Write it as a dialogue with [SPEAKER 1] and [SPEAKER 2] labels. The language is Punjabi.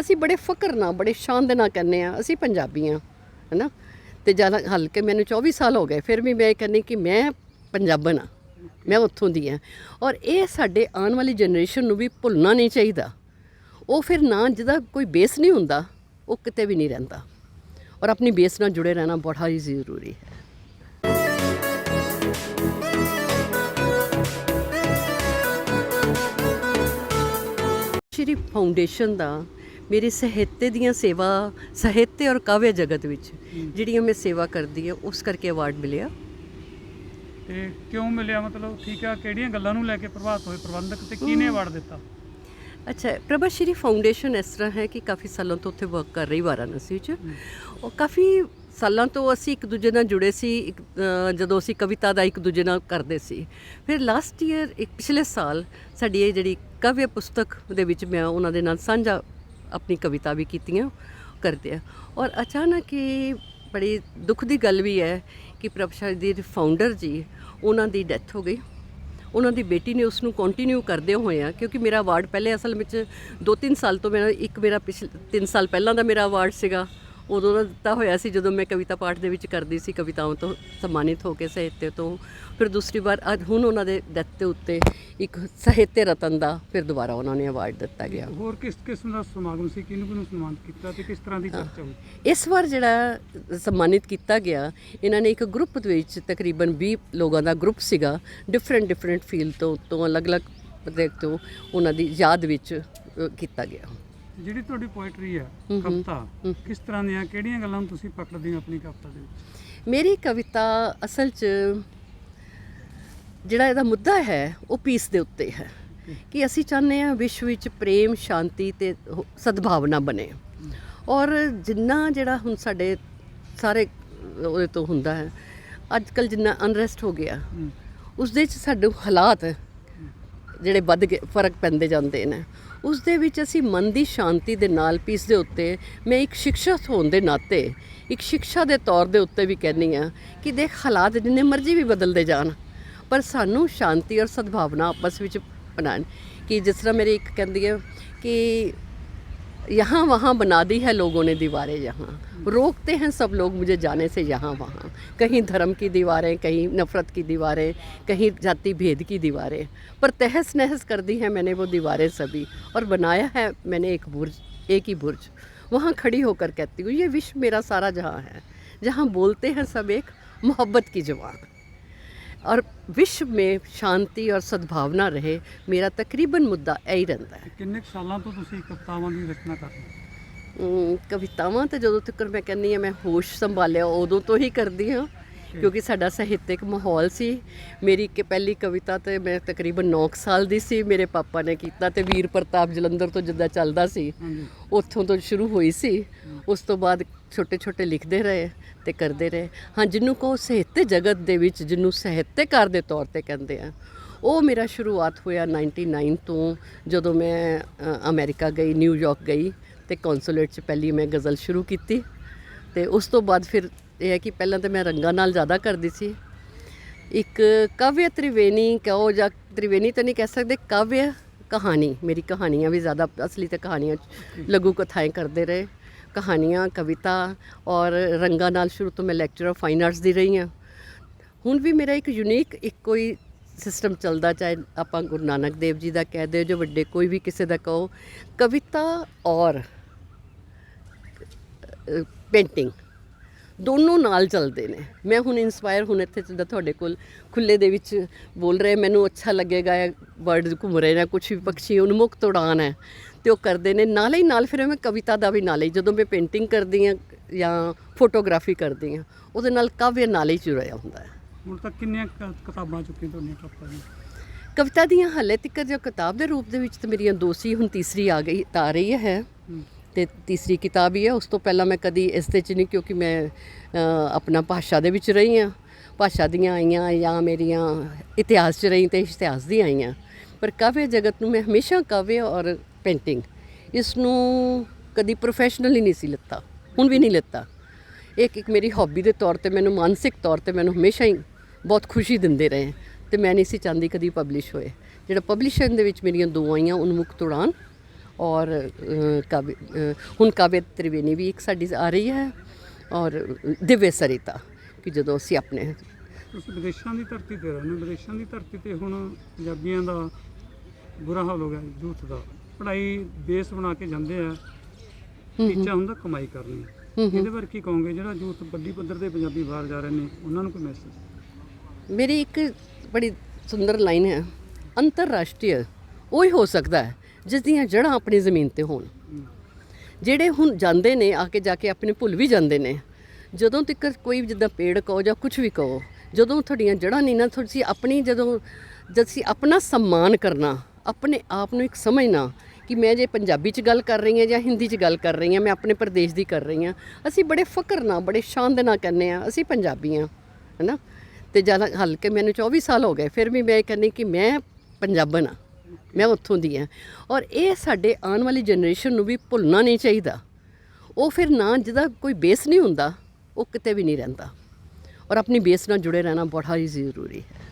[SPEAKER 1] ਅਸੀਂ ਬੜੇ ਫਕਰ ਨਾਲ, ਬੜੇ ਸ਼ਾਨ ਦੇ ਨਾਲ ਕਹਿੰਦੇ ਆ ਅਸੀਂ ਪੰਜਾਬੀ ਆ ਹੈਨਾ? ਤੇ ਜਦ ਹਲਕੇ ਮੈਨੂੰ 24 ਸਾਲ ਹੋ ਗਏ, ਫਿਰ ਵੀ ਮੈਂ ਇਹ ਕਹਿੰਦੀ ਕਿ ਮੈਂ ਪੰਜਾਬਣ ਆ ਮੈਂ ਉੱਥੋਂ ਦੀ ਆ ਔਰ ਇਹ ਸਾਡੇ ਆਉਣ ਵਾਲੀ ਜਨਰੇਸ਼ਨ ਨੂੰ ਵੀ ਭੁੱਲਣਾ ਨਹੀਂ ਚਾਹੀਦਾ। ਉਹ ਫਿਰ ਨਾ ਜਿਹਦਾ ਕੋਈ ਬੇਸ ਨਹੀਂ ਹੁੰਦਾ, ਉਹ ਕਿਤੇ ਵੀ ਨਹੀਂ ਰਹਿੰਦਾ। ਔਰ ਆਪਣੀ ਬੇਸ ਨਾਲ ਜੁੜੇ ਰਹਿਣਾ ਬੜਾ ਹੀ ਜ਼ਰੂਰੀ ਹੈ। ਸ਼੍ਰੀ ਫਾਊਂਡੇਸ਼ਨ ਦਾ ਮੇਰੀ ਸਾਹਿਤਯ ਦੀਆਂ ਸੇਵਾ ਸਾਹਿਤਯ ਔਰ ਕਾਵਿ ਜਗਤ ਵਿੱਚ ਜਿਹੜੀਆਂ ਮੈਂ ਸੇਵਾ ਕਰਦੀ ਹਾਂ ਉਸ ਕਰਕੇ ਅਵਾਰਡ ਮਿਲਿਆ।
[SPEAKER 2] ਤੇ ਕਿਉਂ ਮਿਲਿਆ ਮਤਲਬ ਠੀਕ ਆ ਕਿਹੜੀਆਂ ਗੱਲਾਂ ਨੂੰ ਲੈ ਕੇ ਪ੍ਰਭਾਵਿਤ ਹੋਏ ਪ੍ਰਬੰਧਕ ਤੇ ਕਿਹਨੇ ਅਵਾਰਡ ਦਿੱਤਾ?
[SPEAKER 1] ਅੱਛਾ ਪ੍ਰਭਾ ਸ਼੍ਰੀ ਫਾਊਂਡੇਸ਼ਨ ਇਸ ਤਰ੍ਹਾਂ ਹੈ ਕਿ ਕਾਫੀ ਸਾਲਾਂ ਤੋਂ ਉੱਥੇ ਵਰਕ ਕਰ ਰਹੀ ਵਾਰਾਣਸੀ 'ਚ। ਉਹ ਕਾਫੀ ਸਾਲਾਂ ਤੋਂ ਅਸੀਂ ਇੱਕ ਦੂਜੇ ਨਾਲ ਜੁੜੇ ਸੀ ਜਦੋਂ ਅਸੀਂ ਕਵਿਤਾ ਦਾ ਇੱਕ ਦੂਜੇ ਨਾਲ ਕਰਦੇ ਸੀ। ਫਿਰ ਲਾਸਟ ਈਅਰ ਇੱਕ ਪਿਛਲੇ ਸਾਲ ਸਾਡੀ ਇਹ ਜਿਹੜੀ ਕਾਵਿ ਪੁਸਤਕ ਦੇ ਵਿੱਚ ਮੈਂ ਉਹਨਾਂ ਦੇ ਨਾਲ ਸਾਂਝਾ ਆਪਣੀ ਕਵਿਤਾ ਵੀ ਕੀਤੀਆਂ, ਕਰਦੇ ਆ। ਔਰ ਅਚਾਨਕ ਹੀ ਬੜੀ ਦੁੱਖ ਦੀ ਗੱਲ ਵੀ ਹੈ ਕਿ ਪ੍ਰਭਸ਼ਾ ਦੀ ਫਾਊਂਡਰ ਜੀ, ਉਹਨਾਂ ਦੀ ਡੈਥ ਹੋ ਗਈ। ਉਹਨਾਂ ਦੀ ਬੇਟੀ ਨੇ ਉਸ ਨੂੰ ਕੰਟੀਨਿਊ ਕਰਦੇ ਹੋਏ ਆ, ਕਿਉਂਕਿ ਮੇਰਾ ਅਵਾਰਡ ਪਹਿਲੇ ਅਸਲ ਵਿੱਚ 2-3 ਸਾਲ ਤੋਂ ਮੇਰਾ, ਇੱਕ ਮੇਰਾ ਪਿਛਲੇ 3 ਸਾਲ ਪਹਿਲਾਂ ਦਾ ਮੇਰਾ ਅਵਾਰਡ ਸੀਗਾ। ਉਦੋਂ ਦਾ ਦਿੱਤਾ ਹੋਇਆ ਸੀ ਜਦੋਂ ਮੈਂ ਕਵਿਤਾ ਪਾਠ ਦੇ ਵਿੱਚ ਕਰਦੀ ਸੀ ਕਵਿਤਾਵਾਂ ਤੋਂ ਸਨਮਾਨਿਤ ਹੋ ਕੇ ਸਾਹਿਤਯ ਤੋਂ। ਫਿਰ ਦੂਸਰੀ ਵਾਰ ਅੱਜ ਹੁਣ ਉਹਨਾਂ ਦੇ ਡੈਥ ਦੇ ਉੱਤੇ ਇੱਕ ਸਾਹਿਤਯ ਰਤਨ ਦਾ ਫਿਰ ਦੁਬਾਰਾ ਉਹਨਾਂ ਨੇ ਅਵਾਰਡ ਦਿੱਤਾ ਗਿਆ।
[SPEAKER 2] ਹੋਰ ਕਿਸ ਕਿਸਮ ਦਾ ਸਮਾਗਮ ਸੀ? ਕਿਹਨੂੰ ਕਿਹਨੂੰ ਸਨਮਾਨਿਤ ਕੀਤਾ ਤੇ ਕਿਸ ਤਰ੍ਹਾਂ ਦੀ ਚਰਚਾ ਹੋਈ?
[SPEAKER 1] ਇਸ ਵਾਰ ਜਿਹੜਾ ਸਨਮਾਨਿਤ ਕੀਤਾ ਗਿਆ ਇਹਨਾਂ ਨੇ ਇੱਕ ਗਰੁੱਪ ਦੇ ਵਿੱਚ ਤਕਰੀਬਨ 20 ਲੋਕਾਂ ਦਾ ਗਰੁੱਪ ਸੀਗਾ ਡਿਫਰੈਂਟ ਡਿਫਰੈਂਟ ਫੀਲਡ ਤੋਂ ਤੋਂ ਅਲੱਗ-ਅਲੱਗ ਪ੍ਰੋਜੈਕਟ ਤੋਂ ਉਹਨਾਂ ਦੀ ਯਾਦ ਵਿੱਚ ਕੀਤਾ ਗਿਆ।
[SPEAKER 2] ਜਿਹੜੀ ਤੁਹਾਡੀ ਪੋਇਟਰੀ
[SPEAKER 1] ਹਮ।
[SPEAKER 2] ਕਵਿਤਾ ਕਿਸ ਤਰ੍ਹਾਂ ਦੀਆਂ ਕਿਹੜੀਆਂ ਗੱਲਾਂ ਨੂੰ ਤੁਸੀਂ ਪਕੜਦੇ ਹੋ ਆਪਣੀ ਕਵਿਤਾ ਦੇ ਵਿੱਚ?
[SPEAKER 1] ਮੇਰੀ ਕਵਿਤਾ ਅਸਲ 'ਚ ਜਿਹੜਾ ਇਹਦਾ ਮੁੱਦਾ ਹੈ ਉਹ ਪੀਸ ਦੇ ਉੱਤੇ ਹੈ। ਕਿ ਅਸੀਂ ਚਾਹੁੰਦੇ ਹਾਂ ਵਿਸ਼ਵ ਵਿੱਚ ਪ੍ਰੇਮ ਸ਼ਾਂਤੀ ਤੇ ਸਦਭਾਵਨਾ ਬਣੇ। ਔਰ ਜਿੰਨਾ ਜਿਹੜਾ ਹੁਣ ਸਾਡੇ ਸਾਰੇ ਉਹਦੇ ਤੋਂ ਹੁੰਦਾ ਹੈ ਅੱਜ ਕੱਲ ਜਿੰਨਾ ਅਨਰੈਸਟ ਹੋ ਗਿਆ। ਉਸ ਦੇ 'ਚ ਸਾਡੇ ਹਾਲਾਤ ਜਿਹੜੇ ਵੱਧ ਗਏ ਫ਼ਰਕ ਪੈਂਦੇ ਜਾਂਦੇ ਨੇ। ਉਸ ਦੇ ਵਿੱਚ ਅਸੀਂ ਮਨ ਦੀ ਸ਼ਾਂਤੀ ਦੇ ਨਾਲ ਪੀਸ ਦੇ ਉੱਤੇ ਮੈਂ ਇੱਕ ਸ਼ਿਕਸ਼ਕ ਹੋਣ ਦੇ ਨਾਤੇ, ਇੱਕ ਸਿੱਖਿਆ ਦੇ ਤੌਰ ਦੇ ਉੱਤੇ ਵੀ ਕਹਿੰਨੀ ਆ ਕਿ ਦੇਖ ਹਾਲਾਤ ਜਿੰਨੇ ਮਰਜ਼ੀ ਵੀ ਬਦਲਦੇ ਜਾਣ, ਪਰ ਸਾਨੂੰ ਸ਼ਾਂਤੀ ਔਰ ਸਦਭਾਵਨਾ ਆਪਸ ਵਿੱਚ ਬਣਾਉਣ, ਕਿ ਜਿਸ ਤਰ੍ਹਾਂ ਮੇਰੀ ਇੱਕ ਕਹਿੰਦੀ ਹੈ ਕਿ यहाँ वहाँ बना दी है लोगों ने दीवारें यहाँ। रोकते हैं सब लोग मुझे जाने से यहाँ वहाँ। कहीं धर्म की दीवारें, कहीं नफरत की दीवारें, कहीं जाति भेद की दीवारें। पर तहस नहस कर दी हैं मैंने वो दीवारें सभी और बनाया है मैंने एक बुर्ज, एक ही बुर्ज। वहाँ खड़ी होकर कहती हूँ, ये विश्व मेरा सारा जहाँ है। जहाँ बोलते हैं सब एक मोहब्बत की ज़ुबान ਔਰ ਵਿਸ਼ਵ ਮੇ ਸ਼ਾਂਤੀ ਔਰ ਸਦਭਾਵਨਾ ਰਹੇ ਮੇਰਾ ਤਕਰੀਬਨ ਮੁੱਦਾ ਇਹ ਹੀ ਰਹਿੰਦਾ ਹੈ।
[SPEAKER 2] ਕਿੰਨੇ ਕੁ ਸਾਲਾਂ ਤੋਂ ਤੁਸੀਂ ਕਵਿਤਾਵਾਂ ਦੀ ਰਚਨਾ ਕਰ ਰਹੇ ਹੋ
[SPEAKER 1] ਕਵਿਤਾਵਾਂ ਤਾਂ ਜਦੋਂ ਤੱਕ ਮੈਂ ਕਹਿੰਦੀ ਹਾਂ ਮੈਂ ਹੋਸ਼ ਸੰਭਾਲਿਆ ਉਦੋਂ ਤੋਂ ਹੀ ਕਰਦੀ ਹਾਂ ਕਿਉਂਕਿ ਸਾਡਾ ਸਾਹਿਤਿਕ ਮਾਹੌਲ ਸੀ। ਮੇਰੀ ਕਿ ਪਹਿਲੀ ਕਵਿਤਾ ਤੇ ਮੈਂ ਤਕਰੀਬਨ 9 ਕੁ ਸਾਲ ਦੀ ਸੀ। ਮੇਰੇ ਪਾਪਾ ਨੇ ਕੀਤਾ ਤੇ ਵੀਰ ਪ੍ਰਤਾਪ ਜਲੰਧਰ ਤੋਂ ਜਿੱਦਾਂ ਚੱਲਦਾ ਸੀ ਉੱਥੋਂ ਤੋਂ ਸ਼ੁਰੂ ਹੋਈ ਸੀ। ਉਸ ਤੋਂ ਬਾਅਦ ਛੋਟੇ ਛੋਟੇ ਲਿਖਦੇ ਰਹੇ ਤੇ ਕਰਦੇ ਰਹੇ। ਹਾਂ ਜਿਹਨੂੰ ਕੋ ਸਾਹਿਤਯ ਜਗਤ ਦੇ ਵਿੱਚ ਜਿਹਨੂੰ ਸਾਹਿਤਕਾਰ ਦੇ ਤੌਰ ਤੇ ਕਹਿੰਦੇ ਆ। ਉਹ ਮੇਰਾ ਸ਼ੁਰੂਆਤ ਹੋਇਆ 99 ਤੋਂ ਜਦੋਂ ਮੈਂ ਅਮਰੀਕਾ ਗਈ ਨਿਊਯਾਰਕ ਗਈ ਤੇ ਕੌਂਸੂਲੇਟ 'ਚ ਪਹਿਲੀ ਮੈਂ ਗਜ਼ਲ ਸ਼ੁਰੂ ਕੀਤੀ ਤੇ ਉਸ ਤੋਂ ਬਾਅਦ ਫਿਰ ਇਹ ਹੈ ਕਿ ਪਹਿਲਾਂ ਤਾਂ ਮੈਂ ਰੰਗਾਂ ਨਾਲ ਜ਼ਿਆਦਾ ਕਰਦੀ ਸੀ। ਇੱਕ ਕਾਵਿ ਤ੍ਰਿਵੇਣੀ ਕਹੋ ਜਾਂ ਤ੍ਰਿਵੇਣੀ ਤਾਂ ਨਹੀਂ ਕਹਿ ਸਕਦੇ ਕਾਵਿ ਕਹਾਣੀ ਮੇਰੀ ਕਹਾਣੀਆਂ ਵੀ ਜ਼ਿਆਦਾ ਅਸਲੀ ਤੇ ਕਹਾਣੀਆਂ ਲਘੂ ਕਥਾएं ਕਰਦੇ ਰਹੇ। ਕਹਾਣੀਆਂ, ਕਵਿਤਾ ਔਰ ਰੰਗਾਂ ਨਾਲ ਸ਼ੁਰੂ ਤੋਂ ਮੈਂ ਲੈਕਚਰ ਆਫ ਫਾਈਨ ਆਰਟਸ ਦੀ ਰਹੀ ਹਾਂ। ਹੁਣ ਵੀ ਮੇਰਾ ਇੱਕ ਯੂਨੀਕ ਇੱਕ ਕੋਈ ਸਿਸਟਮ ਚੱਲਦਾ, ਚਾਹੇ ਆਪਾਂ ਗੁਰੂ ਨਾਨਕ ਦੇਵ ਜੀ ਦਾ ਕਹਿ ਦਿਓ ਜੋ ਵੱਡੇ ਕੋਈ ਵੀ ਕਿਸੇ ਦਾ ਕਹੋ, ਕਵਿਤਾ ਔਰ ਪੇਂਟਿੰਗ ਦੋਨੋਂ ਨਾਲ ਚੱਲਦੇ ਨੇ। ਮੈਂ ਹੁਣ ਇਨਸਪਾਇਰ ਹੁਣ ਇੱਥੇ ਜਿੱਦਾਂ ਤੁਹਾਡੇ ਕੋਲ ਖੁੱਲੇ ਦੇ ਵਿੱਚ ਬੋਲ ਰਹੇ ਮੈਨੂੰ ਅੱਛਾ ਲੱਗੇਗਾ ਬਰਡ ਘੁੰਮ ਰਹੇ ਨੇ ਕੁਝ ਵੀ ਪੰਛੀ ਉਨਮੁਕਤ ਉਡਾਨ ਹੈ ਤੇ ਉਹ ਕਰਦੇ ਨੇ। ਨਾਲੇ ਹੀ ਨਾਲ ਫਿਰ ਮੈਂ ਕਵਿਤਾ ਦਾ ਵੀ ਨਾਲੇ ਹੀ ਜਦੋਂ ਮੈਂ ਪੇਂਟਿੰਗ ਕਰਦੀ ਹਾਂ ਜਾਂ ਫੋਟੋਗ੍ਰਾਫੀ ਕਰਦੀ ਹਾਂ ਉਹਦੇ ਨਾਲ ਕਾਵਿ ਨਾਲੇ ਹੀ ਜੁੜਿਆ ਹੁੰਦਾ ਹੈ।
[SPEAKER 2] ਹੁਣ ਤੱਕ ਕਿੰਨੀਆਂ ਕਿਤਾਬਾਂ ਚੁੱਕੀਆਂ ਤੁਹਾਡੀਆਂ ਕਵਿਤਾ ਦੀਆਂ
[SPEAKER 1] ਕਵਿਤਾ ਦੀਆਂ ਹਾਲੇ ਤੱਕ ਜੋ ਕਿਤਾਬ ਦੇ ਰੂਪ ਦੇ ਵਿੱਚ ਤੇ ਮੇਰੀਆਂ ਦੋ ਸੀ ਹੁਣ ਤੀਸਰੀ ਆ ਗਈ ਤਾਂ ਆ ਰਹੀ ਹੈ। ਤੇ ਤੀਸਰੀ ਕਿਤਾਬ ਹੀ ਹੈ, ਉਸ ਤੋਂ ਪਹਿਲਾਂ ਮੈਂ ਕਦੀ ਇਸ ਦੇ ਚ ਨਹੀਂ, ਕਿਉਂਕਿ ਮੈਂ ਆਪਣਾ ਭਾਸ਼ਾ ਦੇ ਵਿੱਚ ਰਹੀ ਹਾਂ। ਭਾਸ਼ਾ ਦੀਆਂ ਆਈਆਂ ਜਾਂ ਮੇਰੀਆਂ ਇਤਿਹਾਸ ਚ ਰਹੀ ਤੇ ਇਤਿਹਾਸ ਦੀਆਂ ਆਈਆਂ। ਪਰ ਕਾਵਿ ਜਗਤ ਨੂੰ ਮੈਂ ਹਮੇਸ਼ਾ ਕਾਵਿ ਔਰ ਪੇਂਟਿੰਗ, ਇਸ ਨੂੰ ਕਦੀ ਪ੍ਰੋਫੈਸ਼ਨਲੀ ਨਹੀਂ ਸੀ ਲਿੱਤਾ, ਹੁਣ ਵੀ ਨਹੀਂ ਲਿੱਤਾ। ਇੱਕ ਇੱਕ ਮੇਰੀ ਹੌਬੀ ਦੇ ਤੌਰ ਤੇ ਮੈਨੂੰ ਮਾਨਸਿਕ ਤੌਰ ਤੇ ਮੈਨੂੰ ਹਮੇਸ਼ਾ ਹੀ ਬਹੁਤ ਖੁਸ਼ੀ ਦਿੰਦੇ ਰਹੇ। ਤੇ ਮੈਂ ਨਹੀਂ ਸੀ ਚਾਹੁੰਦੀ ਕਦੀ ਪਬਲਿਸ਼ ਹੋਏ। ਜਿਹੜਾ ਪਬਲਿਸ਼ਨ ਦੇ ਵਿੱਚ ਮੇਰੀਆਂ ਦੋ ਆਈਆਂ ਉਨਮੁਕਤ ਉਡਾਨ ਔਰ ਕਾਵਿ ਹੁਣ ਕਾਵਿ ਤ੍ਰਿਵੇਣੀ ਵੀ ਇੱਕ ਸਾਡੀ ਆ ਰਹੀ ਹੈ ਔਰ ਦਿਵਯ ਸਰਿਤਾ ਕਿ ਜਦੋਂ ਅਸੀਂ ਆਪਣੇ
[SPEAKER 2] ਤੁਸੀਂ ਵਿਦੇਸ਼ਾਂ ਦੀ ਧਰਤੀ ਤੇ ਰਹਿੰਦੇ। ਵਿਦੇਸ਼ਾਂ ਦੀ ਧਰਤੀ ਤੇ ਹੁਣ ਪੰਜਾਬੀਆਂ ਦਾ ਬੁਰਾ ਹਾਲ ਹੋ ਗਿਆ ਯੂਥ ਦਾ। ਪੜ੍ਹਾਈ ਬੇਸ ਬਣਾ ਕੇ ਜਾਂਦੇ ਆ। ਟੀਚਾ ਹੁੰਦਾ ਕਮਾਈ ਕਰਨੀ ਇਹਦੇ ਬਾਰੇ ਕੀ ਕਹੋਗੇ? ਜਿਹੜਾ ਯੂਥ ਵੱਡੀ ਪੱਧਰ ਤੇ ਪੰਜਾਬੀ ਬਾਹਰ ਜਾ ਰਹੇ ਨੇ ਉਹਨਾਂ ਨੂੰ ਕੋਈ ਮੈਸੇਜ
[SPEAKER 1] ਮੇਰੀ ਇੱਕ ਬੜੀ ਸੁੰਦਰ ਲਾਈਨ ਹੈ। ਅੰਤਰਰਾਸ਼ਟਰੀ ਉਹ ਹੀ ਹੋ ਸਕਦਾ ਹੈ। ਜਿਸ ਦੀਆਂ ਜੜ੍ਹਾਂ ਆਪਣੀ ਜ਼ਮੀਨ ਤੇ ਹੋਣ। ਜਿਹੜੇ ਹੁਣ ਜਾਂਦੇ ਨੇ, ਆ ਕੇ ਜਾ ਕੇ ਆਪਣੇ ਭੁੱਲ ਵੀ ਜਾਂਦੇ ਨੇ। ਜਦੋਂ ਤੱਕ ਕੋਈ ਜਿੱਦਾਂ ਪੇੜ ਕਹੋ ਜਾਂ ਕੁਝ ਵੀ ਕਹੋ, ਜਦੋਂ ਤੁਹਾਡੀਆਂ ਜੜ੍ਹਾਂ ਨਹੀਂ ਨਾ, ਤੁਸੀਂ ਆਪਣੀ ਜਦੋਂ, ਜਦ ਅਸੀਂ ਆਪਣਾ ਸਨਮਾਨ ਕਰਨਾ, ਆਪਣੇ ਆਪ ਨੂੰ ਇੱਕ ਸਮਝਣਾ ਕਿ ਮੈਂ ਜੇ ਪੰਜਾਬੀ 'ਚ ਗੱਲ ਕਰ ਰਹੀ ਹਾਂ ਜਾਂ ਹਿੰਦੀ 'ਚ ਗੱਲ ਕਰ ਰਹੀ ਹਾਂ, ਮੈਂ ਆਪਣੇ ਪ੍ਰਦੇਸ਼ ਦੀ ਕਰ ਰਹੀ ਹਾਂ, ਅਸੀਂ ਬੜੇ ਫਕਰ ਨਾਲ, ਬੜੇ ਸ਼ਾਨ ਦੇ ਨਾਲ ਕਹਿੰਦੇ ਆ ਅਸੀਂ ਪੰਜਾਬੀ ਹਾਂ, ਹੈਨਾ? ਤੇ ਜਦ ਹਲਕੇ ਮੈਨੂੰ 24 ਸਾਲ ਹੋ ਗਏ, ਫਿਰ ਵੀ ਮੈਂ ਇਹ ਕਹਿੰਦੀ ਕਿ ਮੈਂ ਪੰਜਾਬਣ ਹਾਂ। ਮੈਂ ਉੱਥੋਂ ਦੀ ਹਾਂ। ਔਰ ਇਹ ਸਾਡੇ ਆਉਣ ਵਾਲੀ ਜਨਰੇਸ਼ਨ ਨੂੰ ਵੀ ਭੁੱਲਣਾ ਨਹੀਂ ਚਾਹੀਦਾ। ਉਹ ਫਿਰ ਨਾ ਜਿਹਦਾ ਕੋਈ ਬੇਸ ਨਹੀਂ ਹੁੰਦਾ, ਉਹ ਕਿਤੇ ਵੀ ਨਹੀਂ ਰਹਿੰਦਾ। ਔਰ ਆਪਣੀ ਬੇਸ ਨਾਲ ਜੁੜੇ ਰਹਿਣਾ ਬੜਾ ਹੀ ਜ਼ਰੂਰੀ ਹੈ।